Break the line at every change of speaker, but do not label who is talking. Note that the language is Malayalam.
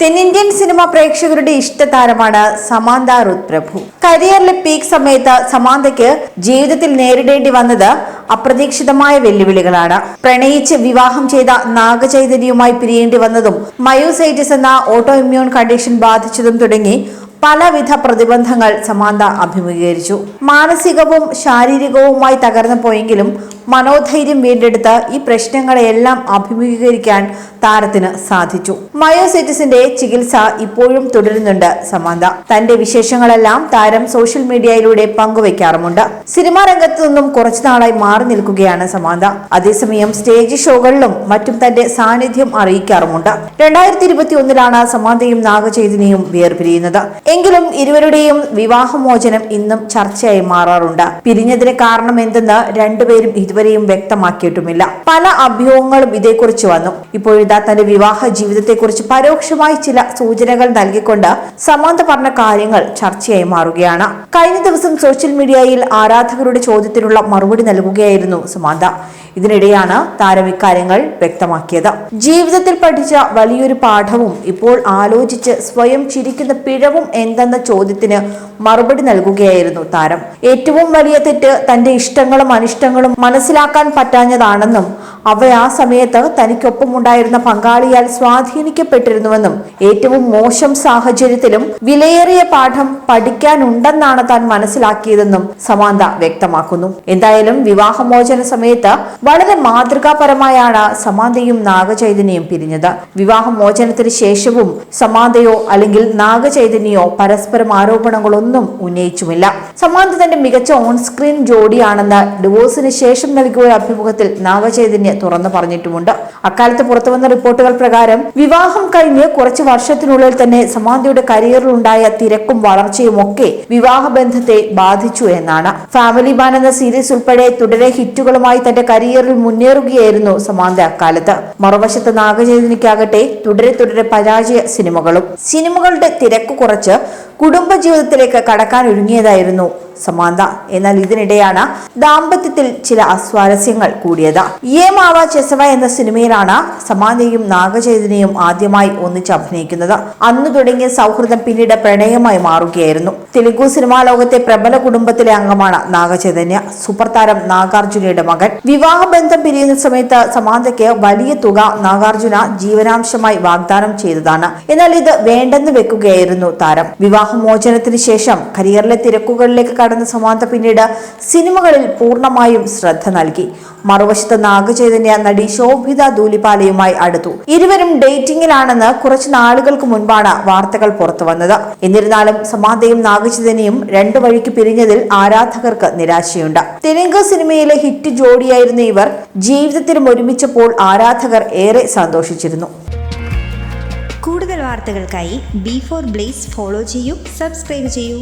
തെന്നിന്ത്യൻ സിനിമ പ്രേക്ഷകരുടെ ഇഷ്ടതാരമാണ് സമാന്ത റുത് പ്രഭു കരിയറിലെ പീക്ക് സമയത്ത് സമാന്തയ്ക്ക് ജീവിതത്തിൽ നേരിടേണ്ടി വന്നത് അപ്രതീക്ഷിതമായ വെല്ലുവിളികളാണ്. പ്രണയിച്ച് വിവാഹം ചെയ്ത നാഗചൈതന്യവുമായി പിരിയേണ്ടി വന്നതും മയോസൈറ്റിസ് എന്ന ഓട്ടോ ഇമ്മ്യൂൺ കണ്ടീഷൻ ബാധിച്ചതും തുടങ്ങി പലവിധ പ്രതിബന്ധങ്ങൾ സമാന്ത അഭിമുഖീകരിച്ചു. മാനസികവും ശാരീരികവുമായി തകർന്നു പോയെങ്കിലും മനോധൈര്യം വീണ്ടെടുത്ത് ഈ പ്രശ്നങ്ങളെല്ലാം അഭിമുഖീകരിക്കാൻ താരത്തിന് സാധിച്ചു. മയോസൈറ്റിസിന്റെ ചികിത്സ ഇപ്പോഴും തുടരുന്നുണ്ട് സമാന്ത. തന്റെ വിശേഷങ്ങളെല്ലാം താരം സോഷ്യൽ മീഡിയയിലൂടെ പങ്കുവയ്ക്കാറുമുണ്ട് സിനിമാ രംഗത്തു നിന്നും കുറച്ചു നാളായി മാറി നിൽക്കുകയാണ് സമാന്ത. അതേസമയം സ്റ്റേജ് ഷോകളിലും മറ്റും തന്റെ സാന്നിധ്യം അറിയിക്കാറുമുണ്ട്. രണ്ടായിരത്തി ഇരുപത്തി ഒന്നിലാണ് സമാന്തയും നാഗചൈതന്യയും വേർപിരിയുന്നത്. എങ്കിലും ഇരുവരുടെയും വിവാഹമോചനം ഇന്നും ചർച്ചയായി മാറാറുണ്ട്. പിരിഞ്ഞതിന് കാരണം എന്തെന്ന് രണ്ടുപേരും ഇതുവരെയും വ്യക്തമാക്കിയിട്ടുമില്ല. പല അഭ്യൂഹങ്ങളും ഇതേക്കുറിച്ച് വന്നു. ഇപ്പോഴിതാ തന്റെ വിവാഹ ജീവിതത്തെക്കുറിച്ച് പരോക്ഷമായി ചില സൂചനകൾ നൽകിക്കൊണ്ട് സമാന്ത പറഞ്ഞ കാര്യങ്ങൾ ചർച്ചയായി മാറുകയാണ്. കഴിഞ്ഞ ദിവസം സോഷ്യൽ മീഡിയയിൽ ആരാധകരുടെ ചോദ്യത്തിനുള്ള മറുപടി നൽകുകയായിരുന്നു സമാന്ത. ഇതിനിടെയാണ് താരം ഇക്കാര്യങ്ങൾ വ്യക്തമാക്കിയത്. ജീവിതത്തിൽ പഠിച്ച വലിയൊരു പാഠവും ഇപ്പോൾ ആലോചിച്ച് സ്വയം ചിരിക്കുന്ന പിഴവും എന്തെന്ന ചോദ്യത്തിന് മറുപടി നൽകുകയായിരുന്നു താരം. ഏറ്റവും വലിയ തെറ്റ് തന്റെ ഇഷ്ടങ്ങളും അനിഷ്ടങ്ങളും മനസ്സിലാക്കാൻ പറ്റാഞ്ഞതാണെന്നും അവ ആ സമയത്ത് തനിക്കൊപ്പമുണ്ടായിരുന്ന പങ്കാളിയാൽ സ്വാധീനിക്കപ്പെട്ടിരുന്നുവെന്നും ഏറ്റവും മോശം സാഹചര്യത്തിലും വിലയേറിയ പാഠം പഠിക്കാനുണ്ടെന്നാണ് താൻ മനസ്സിലാക്കിയതെന്നും സമാന്ത വ്യക്തമാക്കുന്നു. എന്തായാലും വിവാഹമോചന സമയത്ത് വളരെ മാതൃകാപരമായാണ് സമാന്തയും നാഗചൈതന്യയും പിരിഞ്ഞത്. വിവാഹമോചനത്തിന് ശേഷവും സമാന്തയോ അല്ലെങ്കിൽ നാഗചൈതന്യയോ പരസ്പരം ആരോപണങ്ങളൊന്നും ഉന്നയിച്ചുമില്ല. സമാന്ത തന്റെ മികച്ച ഓൺ സ്ക്രീൻ ജോഡിയാണെന്ന് ഡിവോഴ്സിന് ശേഷം നൽകിയ ഒരു അഭിമുഖത്തിൽ നാഗചൈതന്യ തുറന്നു പറഞ്ഞിട്ടുമുണ്ട്. അക്കാലത്ത് പുറത്തുവന്ന റിപ്പോർട്ടുകൾ പ്രകാരം വിവാഹം കഴിഞ്ഞ് കുറച്ച് വർഷത്തിനുള്ളിൽ തന്നെ സമാന്തയുടെ കരിയറിൽ ഉണ്ടായ തിരക്കും വളർച്ചയും ഒക്കെ വിവാഹബന്ധത്തെ ബാധിച്ചു എന്നാണ്. ഫാമിലി മാൻ എന്ന സീരീസ് ഉൾപ്പെടെ തുടരെ ഹിറ്റുകളുമായി തന്റെ കരിയറിൽ മുന്നേറുകയായിരുന്നു സമാന്ത അക്കാലത്ത്. മറുവശത്ത് നാഗചൈതന്യക്കാകട്ടെ തുടരെ തുടരെ പരാജയ സിനിമകളും. സിനിമകളുടെ തിരക്ക് കുറച്ച് കുടുംബജീവിതത്തിലേക്ക് കടക്കാൻ ഒരുങ്ങിയതായിരുന്നു സമാന്ത. എന്നാൽ ഇതിനിടെയാണ് ദാമ്പത്യത്തിൽ ചില അസ്വാരസ്യങ്ങൾ കൂടിയത്. യേ മാവ ചെസവ എന്ന സിനിമയിലാണ് സമാന്തയും നാഗചൈതന്യയും ആദ്യമായി ഒന്നിച്ച് അഭിനയിക്കുന്നത്. അന്ന് തുടങ്ങിയ സൗഹൃദം പിന്നീട് പ്രണയമായി മാറുകയായിരുന്നു. തെലുഗു സിനിമാ ലോകത്തെ പ്രബല കുടുംബത്തിലെ അംഗമാണ് നാഗചൈതന്യ. സൂപ്പർ താരം നാഗാർജുനയുടെ മകൻ. വിവാഹബന്ധം പിരിയുന്ന സമയത്ത് സമാന്തയ്ക്ക് വലിയ തുക നാഗാർജുന ജീവനാംശമായി വാഗ്ദാനം ചെയ്തതാണ്. എന്നാൽ ഇത് വേണ്ടെന്ന് വെക്കുകയായിരുന്നു താരം. വിവാഹമോചനത്തിന് ശേഷം കരിയറിലെ തിരക്കുകളിലേക്ക് കടന്ന സമാന്ത പിന്നീട് സിനിമകളിൽ പൂർണമായും ശ്രദ്ധ നൽകി. മറുവശത്ത് നാഗചൈതന്യ നടി ശോഭിത ധൂലിപാലയുമായി അടുത്തു. ഇരുവരും ഡേറ്റിംഗിലാണെന്ന് കുറച്ച് നാളുകൾക്ക് മുൻപാണ് വാർത്തകൾ പുറത്തു വന്നത്. എന്നിരുന്നാലും സമാന്തയും നാഗചൈതന്യയും രണ്ടു വഴിക്ക് പിരിഞ്ഞതിൽ ആരാധകർക്ക് നിരാശയുണ്ട്. തെലുങ്ക് സിനിമയിലെ ഹിറ്റ് ജോഡിയായിരുന്ന ഇവർ ജീവിതത്തിലും ഒരുമിച്ചപ്പോൾ ആരാധകർ ഏറെ സന്തോഷിച്ചിരുന്നു.
കൂടുതൽ വാർത്തകൾക്കായി ബി ഫോർ ബ്ലേസ് ഫോളോ ചെയ്യൂ സബ്സ്ക്രൈബ് ചെയ്യൂ.